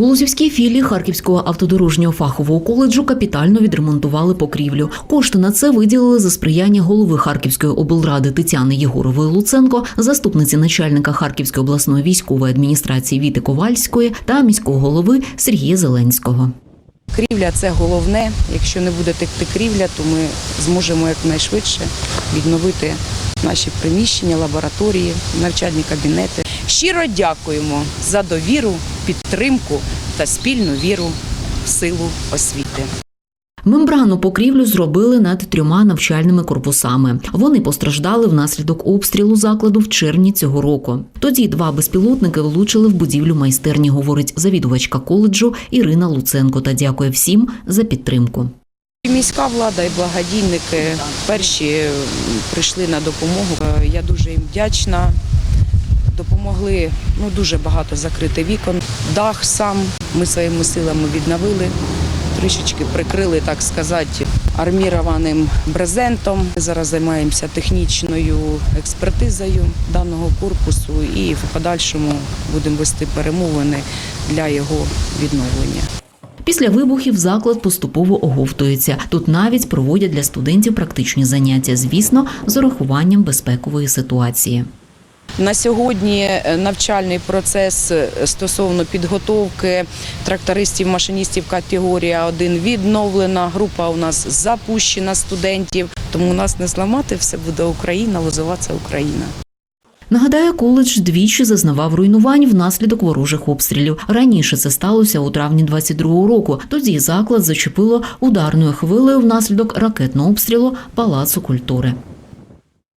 У Лозівській філії Харківського автодорожнього фахового коледжу капітально відремонтували покрівлю. Кошти на це виділили за сприяння голови Харківської облради Тетяни Єгорової Луценко, заступниці начальника Харківської обласної військової адміністрації Віти Ковальської та міського голови Сергія Зеленського. Крівля це головне. Якщо не буде текти крівля, то ми зможемо якнайшвидше відновити наші приміщення, лабораторії, навчальні кабінети. Щиро дякуємо за довіру, підтримку та спільну віру в силу освіти. Мембрану покрівлю зробили над трьома навчальними корпусами. Вони постраждали внаслідок обстрілу закладу в червні цього року. Тоді два безпілотники влучили в будівлю майстерні, говорить завідувачка коледжу Ірина Луценко та дякує всім за підтримку. Міська влада і благодійники перші прийшли на допомогу. Я дуже їм вдячна. Допомогли ну, дуже багато закрити вікон. Дах сам ми своїми силами відновили, трішечки прикрили, так сказати, армірованим брезентом. Ми Зараз займаємося технічною експертизою даного корпусу і в подальшому будемо вести перемовини для його відновлення. Після вибухів заклад поступово оговтується. Тут навіть проводять для студентів практичні заняття, звісно, з урахуванням безпекової ситуації. На сьогодні е, навчальний процес е, стосовно підготовки трактористів, машиністів категорія 1 відновлена. Група у нас запущена студентів. Тому нас не зламати, все буде Україна, лозова це Україна. Нагадаю, коледж двічі зазнавав руйнувань внаслідок ворожих обстрілів. Раніше це сталося у травні 22-го року. Тоді заклад зачепило ударною хвилею внаслідок ракетного обстрілу Палацу культури.